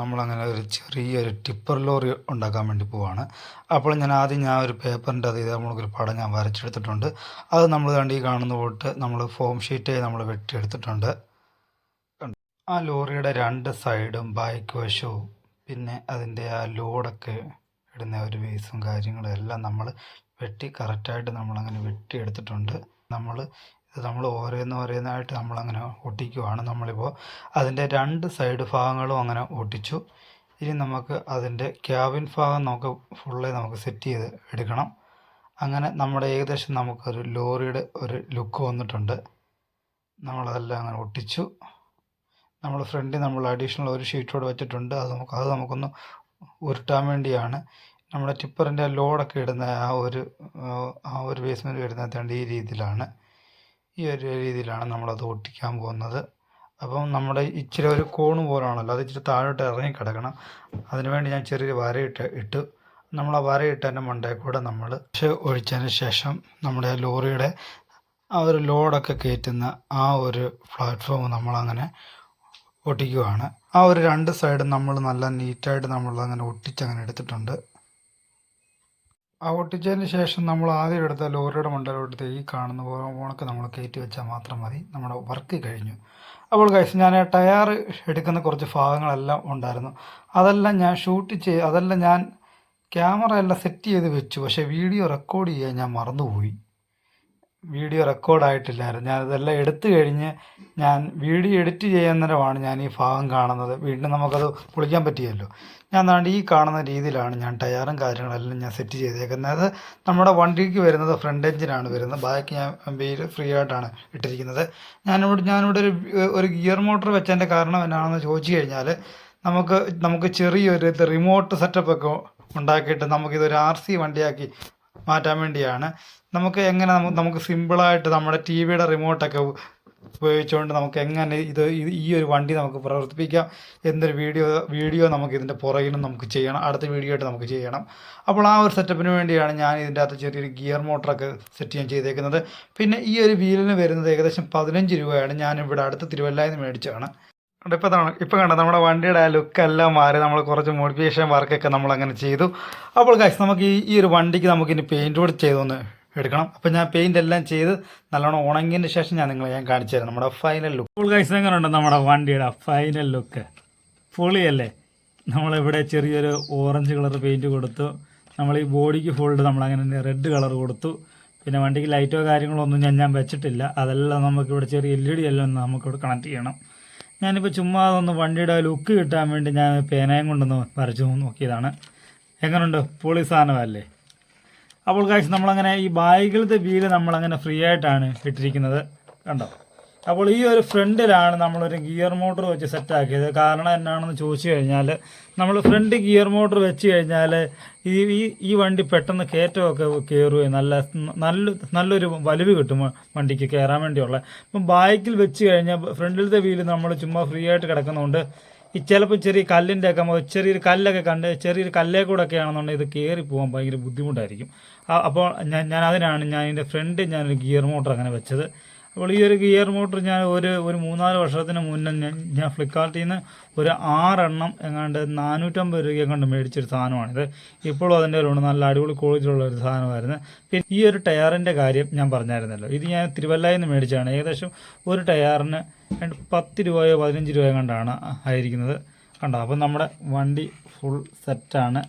നമ്മളങ്ങനെ ഒരു ചെറിയൊരു ടിപ്പർ ലോറി ഉണ്ടാക്കാൻ വേണ്ടി പോവാണ്. അപ്പോൾ ഞാൻ ആദ്യം ഞാൻ ഒരു പേപ്പറിന്റെ അത് നമ്മൾക്കൊരു പടം ഞാൻ വരച്ചെടുത്തിട്ടുണ്ട്. അത് നമ്മൾ കണ്ട് കാണുന്ന പോട്ട് നമ്മൾ ഫോം ഷീറ്റ് നമ്മൾ വെട്ടിയെടുത്തിട്ടുണ്ട്? ആ ലോറിയുടെ രണ്ട് സൈഡും ബൈക്ക് വശവും പിന്നെ അതിന്റെ ആ ലോഡൊക്കെ ഇടുന്ന ഒരു വേസും കാര്യങ്ങളും എല്ലാം നമ്മൾ വെട്ടി കറക്റ്റായിട്ട് നമ്മളങ്ങനെ വെട്ടിയെടുത്തിട്ടുണ്ട്. നമ്മൾ ഇത് നമ്മൾ ഓരോന്ന് ഓരോന്നായിട്ട് നമ്മളങ്ങനെ ഒട്ടിക്കുവാണ് നമ്മളിപ്പോൾ. അതിന്റെ രണ്ട് സൈഡ് ഭാഗങ്ങളും അങ്ങനെ ഒട്ടിച്ചു. ഇനി നമുക്ക് അതിന്റെ ക്യാബിൻ ഭാഗം നമുക്ക് ഫുള്ളി നമുക്ക് സെറ്റ് ചെയ്ത് എടുക്കണം. അങ്ങനെ നമ്മുടെ ഏകദേശം നമുക്കൊരു ലോറിയുടെ ഒരു ലുക്ക് വന്നിട്ടുണ്ട്. നമ്മളതെല്ലാം അങ്ങനെ ഒട്ടിച്ചു. നമ്മൾ ഫ്രണ്ടിൽ നമ്മൾ അഡീഷണൽ ഒരു ഷീറ്റോട് വെച്ചിട്ടുണ്ട്. അത് നമുക്ക് അത് നമുക്കൊന്ന് ഉരുട്ടാൻ വേണ്ടിയാണ്. നമ്മുടെ ടിപ്പറിന്റെ ലോഡൊക്കെ ഇടുന്ന ആ ഒരു ആ ഒരു ബേസ്മെന്റ് വരുന്നത് ഈ രീതിയിലാണ്. ഈ ഒരു രീതിയിലാണ് നമ്മളത് ഒട്ടിക്കാൻ പോകുന്നത്. അപ്പം നമ്മുടെ ഇച്ചിരി ഒരു കോണ് പോലാണല്ലോ അത് ഇച്ചിരി താഴോട്ട് ഇറങ്ങി കിടക്കണം. അതിനുവേണ്ടി ഞാൻ ചെറിയൊരു വരയിട്ട് ഇട്ടു. നമ്മൾ ആ വരയിട്ടതിന്റെ മണ്ടയിൽ കൂടെ നമ്മൾ ഒഴിച്ചതിന് ശേഷം നമ്മുടെ ലോറിയുടെ ആ ഒരു ലോഡൊക്കെ കയറ്റുന്ന ആ ഒരു പ്ലാറ്റ്ഫോം നമ്മളങ്ങനെ ഒട്ടിക്കുവാണ്. ആ ഒരു രണ്ട് സൈഡും നമ്മൾ നല്ല നീറ്റായിട്ട് നമ്മളങ്ങനെ ഒട്ടിച്ചങ്ങനെ എടുത്തിട്ടുണ്ട്. ആ ശേഷം നമ്മൾ ആദ്യം എടുത്ത ലോറിയുടെ മണ്ടയിലോട്ട് ഈ കാണുന്ന ഓണക്ക് നമ്മൾ കയറ്റി വെച്ചാൽ മാത്രം മതി. നമ്മുടെ വർക്ക് കഴിഞ്ഞു. അപ്പോൾ കഴിച്ച് ഞാൻ ടയർ എടുക്കുന്ന കുറച്ച് ഭാഗങ്ങളെല്ലാം ഉണ്ടായിരുന്നു. അതെല്ലാം ഞാൻ ഷൂട്ട് ചെയ്ത് അതെല്ലാം ഞാൻ ക്യാമറ എല്ലാം സെറ്റ് ചെയ്ത് വെച്ചു. പക്ഷേ വീഡിയോ റെക്കോർഡ് ചെയ്യാൻ ഞാൻ മറന്നുപോയി. വീഡിയോ റെക്കോർഡായിട്ടില്ലായിരുന്നു. ഞാൻ അതെല്ലാം എടുത്തു കഴിഞ്ഞ് ഞാൻ വീഡിയോ എഡിറ്റ് ചെയ്യുന്നതിനുമാണ് ഞാൻ ഈ ഭാഗം കാണുന്നത്. വീണ്ടും നമുക്കത് പൊളിക്കാൻ പറ്റിയല്ലോ. ഞാൻ അതാണ്ട് ഈ കാണുന്ന രീതിയിലാണ് ഞാൻ ടയറും കാര്യങ്ങളെല്ലാം ഞാൻ സെറ്റ് ചെയ്തേക്കുന്നത്. അത് നമ്മുടെ വണ്ടിക്ക് വരുന്നത് ഫ്രണ്ട് എഞ്ചിനാണ് വരുന്നത്. ബാക്കി ഞാൻ വെയിൽ ഫ്രീ ആയിട്ടാണ് ഇട്ടിരിക്കുന്നത്. ഞാനിവിടെ ഞാനിവിടെ ഒരു ഒരു ഗിയർ മോട്ടർ വെച്ചതിന്റെ കാരണം എന്നാണെന്ന് ചോദിച്ചു കഴിഞ്ഞാൽ നമുക്ക് നമുക്ക് ചെറിയൊരു റിമോട്ട് റിമോട്ട് സെറ്റപ്പൊക്കെ ഉണ്ടാക്കിയിട്ട് നമുക്കിതൊരു ആർ സി വണ്ടിയാക്കി മാറ്റാൻ വേണ്ടിയാണ്. നമുക്ക് എങ്ങനെ നമുക്ക് സിമ്പിളായിട്ട് നമ്മുടെ ടി വിയുടെ റിമോട്ടൊക്കെ ഉപയോഗിച്ചുകൊണ്ട് നമുക്ക് എങ്ങനെ ഇത് ഈ ഒരു വണ്ടി നമുക്ക് പ്രവർത്തിപ്പിക്കാം എന്നൊരു വീഡിയോ വീഡിയോ നമുക്ക് ഇതിന്റെ പുറകിലും നമുക്ക് ചെയ്യണം അടുത്ത വീഡിയോ ആയിട്ട് നമുക്ക് ചെയ്യണം. അപ്പോൾ ആ ഒരു സെറ്റപ്പിന് വേണ്ടിയാണ് ഞാൻ ഇതിന്റെ അകത്ത് ചെറിയൊരു ഗിയർ മോട്ടറൊക്കെ സെറ്റ് ചെയ്യാൻ ചെയ്തേക്കുന്നത്. പിന്നെ ഈ ഒരു വീലിന് വരുന്നത് ഏകദേശം പതിനഞ്ച് രൂപയാണ്. ഞാനിവിടെ അടുത്ത് തിരുവല്ലയിൽ നിന്ന് മേടിച്ചതാണ്. ഇപ്പോൾ തന്നെ ഇപ്പോൾ കണ്ടോ നമ്മുടെ വണ്ടിയുടെ ആ ലുക്കെല്ലാം മാറി. നമ്മൾ കുറച്ച് മോഡിഫിക്കേഷൻ വർക്കൊക്കെ നമ്മൾ അങ്ങനെ ചെയ്തു. അപ്പോൾ കാശ് നമുക്ക് ഈ ഈ ഒരു വണ്ടിക്ക് നമുക്ക് ഇനി പെയിന്റ് കൂടി ചെയ്തൊന്ന് എടുക്കണം. അപ്പോൾ ഞാൻ പെയിന്റ് എല്ലാം ചെയ്ത് നല്ലോണം ഉണങ്ങിയതിന് ശേഷം ഞാൻ നിങ്ങളെ ഞാൻ കാണിച്ചു തരാം നമ്മുടെ ഫൈനൽ ലുക്ക് അപ്പോൾ ഗൈസ് എങ്ങനെയുണ്ട് നമ്മുടെ വണ്ടിയുടെ ഫൈനൽ ലുക്ക് പൊളിയല്ലേ? നമ്മളിവിടെ ചെറിയൊരു ഓറഞ്ച് കളർ പെയിന്റ് കൊടുത്തു. നമ്മൾ ഈ ബോഡിക്ക് ഫുൾഡ് നമ്മളങ്ങനെ റെഡ് കളർ കൊടുത്തു. പിന്നെ വണ്ടിക്ക് ലൈറ്റോ കാര്യങ്ങളോ ഒന്നും ഞാൻ ഞാൻ വെച്ചിട്ടില്ല. അതെല്ലാം നമുക്കിവിടെ ചെറിയ എൽ ഇ ഡി എല്ലാം നമുക്കിവിടെ കണക്ട് ചെയ്യണം. ഞാനിപ്പോൾ ചുമ്മാ ഒന്ന് വണ്ടിയുടെ ലുക്ക് കിട്ടാൻ വേണ്ടി ഞാൻ പേനയും കൊണ്ടൊന്ന് വരച്ചു നോക്കിയതാണ്. എങ്ങനെയുണ്ട് പൊളി സാധനമല്ലേ അപ്പോൾ കാഴ്ച നമ്മളങ്ങനെ ഈ ബാഗിലത്തെ വീൽ നമ്മളങ്ങനെ ഫ്രീ ആയിട്ടാണ് ഇട്ടിരിക്കുന്നത്. കണ്ടോ? അപ്പോൾ ഈ ഒരു ഫ്രണ്ടിലാണ് നമ്മളൊരു ഗിയർ മോട്ടർ വെച്ച് സെറ്റാക്കിയത്. കാരണം എന്നാണെന്ന് ചോദിച്ചു കഴിഞ്ഞാൽ നമ്മൾ ഫ്രണ്ട് ഗിയർ മോട്ടർ വെച്ച് കഴിഞ്ഞാൽ ഈ ഈ ഈ വണ്ടി പെട്ടെന്ന് കയറ്റമൊക്കെ കയറുകയും നല്ല നല്ല നല്ലൊരു വലിവ് കിട്ടും വണ്ടിക്ക് കയറാൻ വേണ്ടിയുള്ള. അപ്പം ബാക്കിൽ വെച്ച് കഴിഞ്ഞാൽ ഫ്രണ്ടിലത്തെ വീൽ നമ്മൾ ചുമ്മാ ഫ്രീ ആയിട്ട് കിടക്കുന്നതുകൊണ്ട് ഈ ചിലപ്പോൾ ചെറിയ കല്ലിന്റെ ഒക്കെ ചെറിയൊരു കല്ലൊക്കെ കണ്ട് ചെറിയൊരു കല്ലേ കൂടെ ഒക്കെ ആണെന്നുണ്ടെങ്കിൽ ഇത് കയറി പോകാൻ ഭയങ്കര ബുദ്ധിമുട്ടായിരിക്കും. അപ്പോൾ ഞാൻ ഞാൻ അതിനാണ് ഞാൻ എന്റെ ഫ്രണ്ട് ഞാനൊരു ഗിയർ മോട്ടർ അങ്ങനെ വെച്ചത്. അപ്പോൾ ഈ ഒരു ഗിയർ മോട്ടർ ഞാൻ ഒരു ഒരു മൂന്നാൽ വർഷത്തിന് മുന്നേ ഞാൻ ഞാൻ ഫ്ലിപ്കാർട്ടിൽ നിന്ന് ഒരു ആറെണ്ണം എങ്ങാണ്ട് നാനൂറ്റമ്പത് രൂപ എങ്ങാണ്ട് മേടിച്ചൊരു സാധനമാണിത്. ഇപ്പോഴും അതിന്റെ ഒരു നല്ല അടിപൊളി ക്വാളിറ്റിയുള്ള ഒരു സാധനമായിരുന്നു. പിന്നെ ഈ ഒരു ടയറിന്റെ കാര്യം ഞാൻ പറഞ്ഞായിരുന്നല്ലോ. ഇത് ഞാൻ തിരുവല്ലയിൽ നിന്ന് മേടിച്ചതാണ്. ഏകദേശം ഒരു ടയറിന് പത്ത് രൂപയോ പതിനഞ്ച് രൂപയോ കണ്ടാണ് ആയിരിക്കുന്നത്. കണ്ടോ? അപ്പം നമ്മുടെ വണ്ടി ഫുൾ സെറ്റാണ്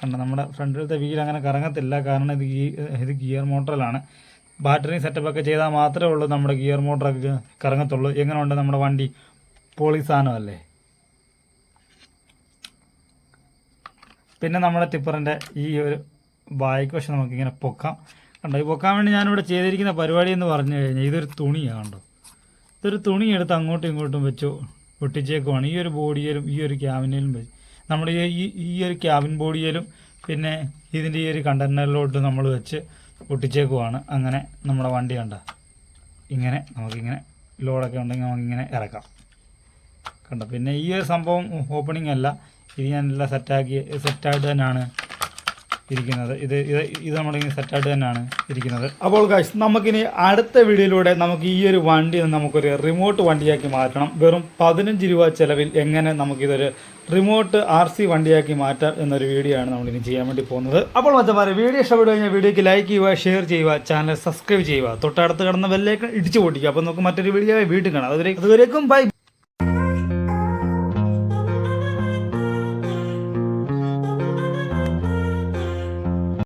കണ്ടോ? നമ്മുടെ ഫ്രണ്ടിലത്തെ വീൽ അങ്ങനെ കറങ്ങത്തില്ല. കാരണം ഇത് ഇത് ഗിയർ മോട്ടറിലാണ്. ബാറ്ററി സെറ്റപ്പൊക്കെ ചെയ്താൽ മാത്രമേ ഉള്ളൂ നമ്മുടെ ഗിയർ മോട്ടറൊക്കെ കറങ്ങത്തുള്ളൂ. എങ്ങനെയുണ്ട് നമ്മുടെ വണ്ടി? പോളി സാധനമല്ലേ പിന്നെ നമ്മുടെ ടിപ്പറിന്റെ ഈ ഒരു ബാക്ക് വശം നമുക്കിങ്ങനെ പൊക്കാം. കണ്ടോ ഈ പൊക്കാൻ വേണ്ടി ഞാനിവിടെ ചെയ്തിരിക്കുന്ന പരിപാടി എന്ന് പറഞ്ഞു കഴിഞ്ഞാൽ ഇതൊരു തുണിയാണ് കണ്ടോ. ഇതൊരു തുണി എടുത്ത് അങ്ങോട്ടും ഇങ്ങോട്ടും വെച്ചു ഒട്ടിച്ചേക്കുവാണ് ഈ ഒരു ബോഡിയിലും ഈ ഒരു ക്യാബിനിലും വെച്ച്. നമ്മുടെ ഈ ഈ- ഒരു ക്യാബിൻ ബോഡിയിലും പിന്നെ ഇതിന്റെ ഈ ഒരു കണ്ടെയ്നറിലോട്ട് നമ്മൾ വെച്ച് ഒട്ടിച്ചേക്കുവാണ് അങ്ങനെ നമ്മുടെ വണ്ടി കണ്ട. ഇങ്ങനെ നമുക്കിങ്ങനെ ലോഡൊക്കെ ഉണ്ടെങ്കിൽ നമുക്കിങ്ങനെ ഇറക്കാം. കണ്ട? പിന്നെ ഈ ഒരു സംഭവം ഓപ്പണിംഗ് അല്ല. ഇത് ഞാൻ എല്ലാം സെറ്റാക്കി സെറ്റായിട്ട് തന്നെയാണ് ഇരിക്കുന്നത്. ഇത് ഇത് ഇത് നമ്മുടെ സെറ്റായിട്ട് തന്നെയാണ് ഇരിക്കുന്നത്. അപ്പോൾ ഗൈസ് നമുക്കിനി അടുത്ത വീഡിയോയിലൂടെ നമുക്ക് ഈ ഒരു വണ്ടി നമുക്കൊരു റിമോട്ട് വണ്ടിയാക്കി മാറ്റണം. വെറും പതിനഞ്ച് രൂപ ചിലവിൽ എങ്ങനെ നമുക്കിതൊരു റിമോട്ട് ആർ സി വണ്ടിയാക്കി മാറ്റാം എന്നൊരു വീഡിയോ ആണ് നമ്മളിനി ചെയ്യാൻ വേണ്ടി പോകുന്നത്. അപ്പോൾ മച്ചന്മാരെ വീഡിയോ ഇഷ്ടപ്പെട്ടു കഴിഞ്ഞാൽ വീഡിയോക്ക് ലൈക്ക് ചെയ്യുക ഷെയർ ചെയ്യുക ചാനൽ സബ്സ്ക്രൈബ് ചെയ്യുക തൊട്ടടുത്ത് കിടന്ന ബെല്ലേക്ക് ഇടിച്ചു പൊട്ടിക്കുക. അപ്പോൾ നമുക്ക് മറ്റൊരു വീഡിയോ വീട്ടിൽ കാണാം. അതുവരെ അതുവരേക്കും ബൈ